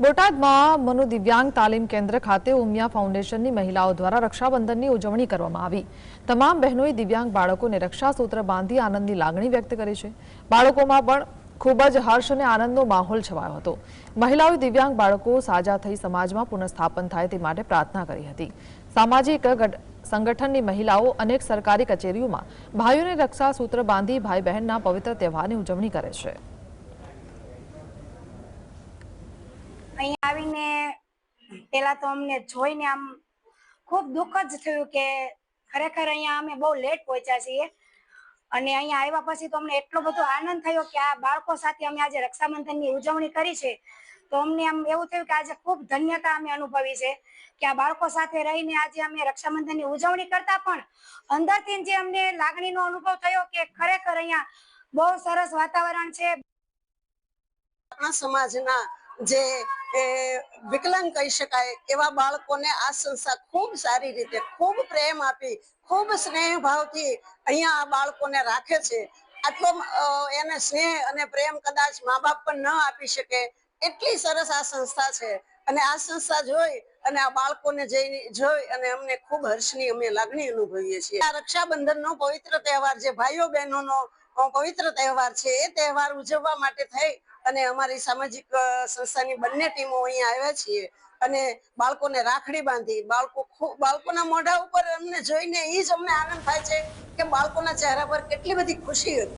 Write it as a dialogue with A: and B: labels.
A: બોટાદમાં મનુ દિવ્યાંગ તાલીમ કેન્દ્ર ખાતે ઉમિયા ફાઉન્ડેશનની મહિલાઓ દ્વારા રક્ષાબંધનની ઉજવણી કરવામાં આવી. તમામ બહેનોએ દિવ્યાંગ બાળકોને રક્ષાસૂત્ર બાંધી આનંદની લાગણી વ્યક્ત કરી છે. બાળકોમાં પણ ખૂબ જ હર્ષ અને આનંદનો માહોલ છવાયો હતો. મહિલાઓએ દિવ્યાંગ બાળકો સાજા થઈ સમાજમાં પુનઃસ્થાપન થાય તે માટે પ્રાર્થના કરી હતી. સામાજિક સંગઠનની મહિલાઓ અનેક સરકારી કચેરીઓમાં ભાઈઓને રક્ષાસૂત્ર બાંધી ભાઈ બહેનના પવિત્ર તહેવારની ઉજવણી કરે છે.
B: અહીંયા આવીને પેલા તો અમને જોઈને આમ ખૂબ દુઃખ જ થયું કે ખરેખર અહીંયા અમે બહુ લેટ પહોંચ્યા છીએ. અને અહીંયા આવ્યા પછી તો અમને એટલો બધો આનંદ થયો કે આ બાળકો સાથે અમે આજે રક્ષાબંધનની ઉજવણી કરી છે. તો અમને આમ એવું થયું કે આજે ખૂબ ધન્યતા અમે અનુભવી છે કે આ બાળકો સાથે રહીને આજે અમે રક્ષાબંધનની ઉજવણી કરતા પણ અંદરથી જે અમને લાગણીનો અનુભવ થયો કે ખરેખર અહીંયા બહુ સરસ વાતાવરણ છે.
C: આપણા સમાજના જે એ, કહી શકાય. એવા બાળકોને આ સંસ્થા ખૂબ સારી રીતે ખૂબ પ્રેમ આપી ખૂબ સ્નેહ ભાવથી અહીંયા આ બાળકોને રાખે છે. આટલો એને સ્નેહ અને પ્રેમ કદાચ મા બાપ પણ ન આપી શકે. એટલી સરસ આ સંસ્થા છે. અને આ સંસ્થા જોઈ અને આ બાળકોને જઈ જોઈ અને અમને ખૂબ હર્ષની અમે લાગણી અનુભવીએ છીએ. આ રક્ષાબંધનનો પવિત્ર તહેવાર જે ભાઈઓ બહેનોનો પવિત્ર તહેવાર છે, એ તહેવાર ઉજવવા માટે થઈ અને અમારી સામાજિક સંસ્થાની બંને ટીમો અહીંયા આવ્યા છીએ અને બાળકોને રાખડી બાંધી, બાળકો બાળકોના મોઢા ઉપર અમને જોઈને એ જ અમને આનંદ થાય છે કે બાળકોના ચહેરા પર કેટલી બધી ખુશી હતી.